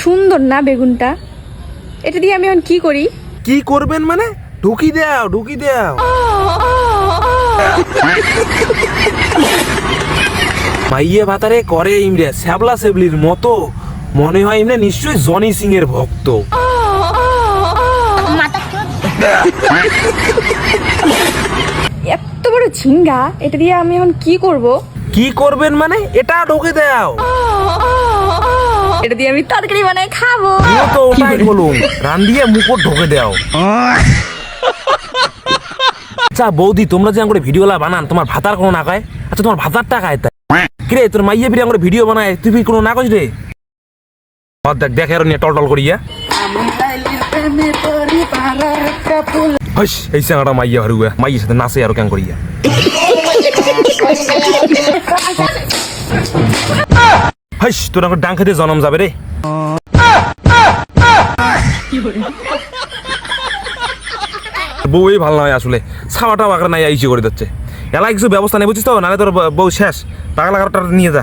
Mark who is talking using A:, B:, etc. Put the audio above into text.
A: সুন্দর না বেগুনটা? এটা দিয়ে আমি এখন কি করি?
B: কি করবেন মানে? ঢুকি দাও ঢুকি দাও। মাইয়ে ভাতারে করে ইমরে শ্যাবলা সেবলির মতো। মনে হয় ইমরে নিশ্চয়ই জনি সিং এর ভক্ত।
A: এত বড় ঝিঙ্গা এটা দিয়ে আমি এখন কি করব?
B: কি করবেন মানে? এটা ঢুকে দাও।
A: এটা দিয়ে আমি তরকারি বানাই খাব।
B: তো ওটাই বলুন। রান দিয়ে মুকুট ঢুকে দাও। আচ্ছা বৌদি তোমরা যে করে ভিডিওলা বানান তোমার ভাতার কোনো না কয় আচ্ছা তোমার ভাতার টাকা তাই। কিরে তোর মাইয়ে বিরিয়ান করে ভিডিও বানায় তুই কি কোনো না কইস রে? আর দেখ দেখ এর নিয়ে টল টল করিয়া হইস এই সাঙ্গাটা মাইয়া হারুয়া মাইয়ের সাথে নাচে আর কেন করিয়া হাইস, তোর আমার ডাং খেতে জনম যাবে রে। বউই ভালো নয় আসলে ছাওয়াটা বাগড়া নাই আইসি করে দিচ্ছে। এলা কিছু ব্যবস্থা নেই বুঝিস তো? নাহলে তোর বউ শেষ। টাকা লাগাটা নিয়ে যা।